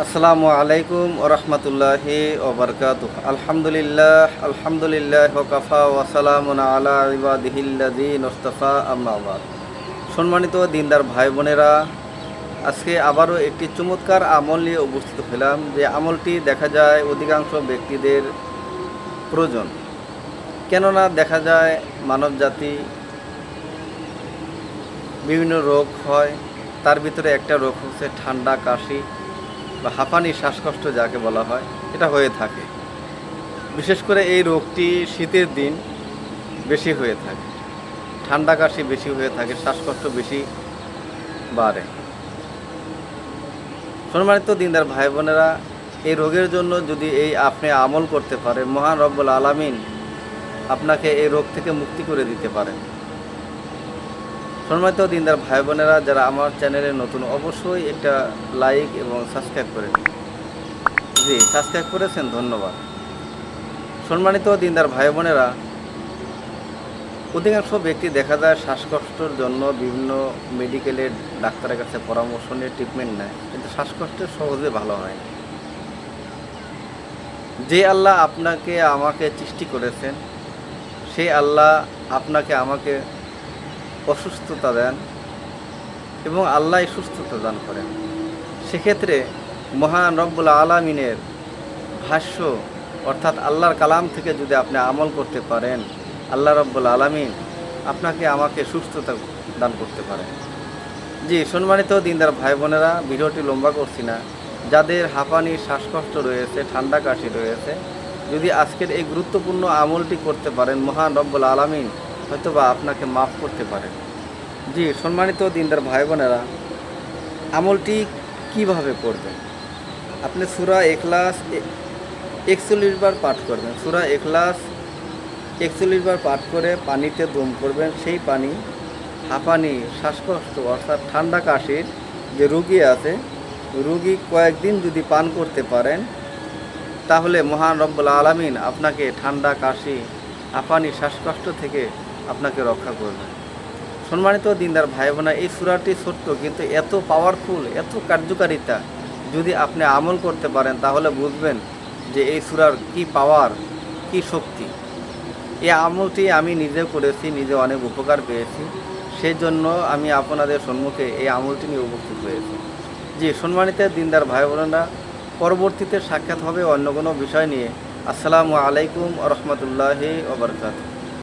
আসসালামু আলাইকুম ওরহমতুল্লাহি ওবরকাত আলহামদুলিল্লাহ আলহামদুলিল্লাহ ওকাফা ওয়াসালামুন আলা ইবাদিহিল্লাদিন ওস্তফা আম্মাবাদ সম্মানিত দিনদার ভাই বোনেরা আজকে আবারও একটি চমৎকার আমল নিয়ে উপস্থিত হলাম, যে আমলটি দেখা যায় অধিকাংশ ব্যক্তিদের প্রয়োজন। কেননা দেখা যায় মানব জাতি বিভিন্ন রোগ হয়, তার ভিতরে একটা রোগ হচ্ছে ঠান্ডা, কাশি বা হাঁপানি শ্বাসকষ্ট যাকে বলা হয়, এটা হয়ে থাকে। বিশেষ করে এই রোগটি শীতের দিন বেশি হয়ে থাকে। ঠান্ডা কাশি বেশি হয়ে থাকে, শ্বাসকষ্ট বেশি বাড়ে। সম্মানিত দিনদার ভাই বোনেরা এই রোগের জন্য যদি এই আপনি আমল করতে পারেন, মহান রব্বুল আলামিন আপনাকে এই রোগ থেকে মুক্তি করে দিতে পারেন। সম্মানিত দিনদার ভাই বোনেরা যারা আমার চ্যানেলে নতুন, অবশ্যই একটা লাইক এবং সাবস্ক্রাইব করে। জি, সাবস্ক্রাইব করেছেন, ধন্যবাদ সম্মানিত দিনদার ভাই বোনেরা অধিকাংশ ব্যক্তি দেখা যায় শ্বাসকষ্টর জন্য বিভিন্ন মেডিকেলের ডাক্তারের কাছে পরামর্শ নিয়ে ট্রিটমেন্ট নেয়, কিন্তু শ্বাসকষ্টের সহজে ভালো হয় যে আল্লাহ আপনাকে, আমাকে সৃষ্টি করেছেন, সেই আল্লাহ আপনাকে আমাকে অসুস্থতা দেন এবং আল্লাহ সুস্থতা দান করেন। সেক্ষেত্রে মহান রব্বুল আলমিনের ভাষ্য অর্থাৎ আল্লাহর কালাম থেকে যদি আপনি আমল করতে পারেন, আল্লাহ রব্বুল আলমিন আপনাকে আমাকে সুস্থতা দান করতে পারেন। জি, সম্মানিত দিনদার ভাই বোনেরা, ভিডিওটি লম্বা করছি না। যাদের হাঁপানি, শ্বাসকষ্ট রয়েছে, ঠান্ডা কাশি রয়েছে, যদি আজকের এই গুরুত্বপূর্ণ আমলটি করতে পারেন মহান রব্বুল আলমিন হয়তো বা আপনাকে মাফ করতে পারে। জি, সম্মানিত দিনদার ভাই বোনেরা আমলটি কীভাবে করবেন? আপনি সুরা এখলাস একচল্লিশ বার পাঠ করবেন। সুরা এখলাস একচল্লিশ বার পাঠ করে পানিতে দম করবেন। সেই পানি হাঁপানি, শ্বাসকষ্ট অর্থাৎ ঠান্ডা কাশির যে রুগী আছে, রুগী কয়েকদিন যদি পান করতে পারেন, তাহলে মহান রব্বুল আলমিন আপনাকে ঠান্ডা কাশি, হাঁপানি, শ্বাসকষ্ট থেকে আপনাকে রক্ষা করবে। সম্মানিত দিনদার ভাই বোনা এই সুরাটি ছোট্ট কিন্তু এত পাওয়ারফুল এত কার্যকারিতা যদি আপনি আমল করতে পারেন, তাহলে বুঝবেন যে এই সুরার কি পাওয়ার কি শক্তি। এই আমলটি আমি নিজে করেছি, নিজে অনেক উপকার পেয়েছি। সেই জন্য আমি আপনাদের সম্মুখে এই আমলটি নিয়ে উপস্থিত হয়েছি। জি, সম্মানিত দিনদার ভাই বোনেরা পরবর্তীতে সাক্ষাৎ হবে অন্য কোনো বিষয় নিয়ে। আসসালামু আলাইকুম রহমতুল্লাহি ওবরকাত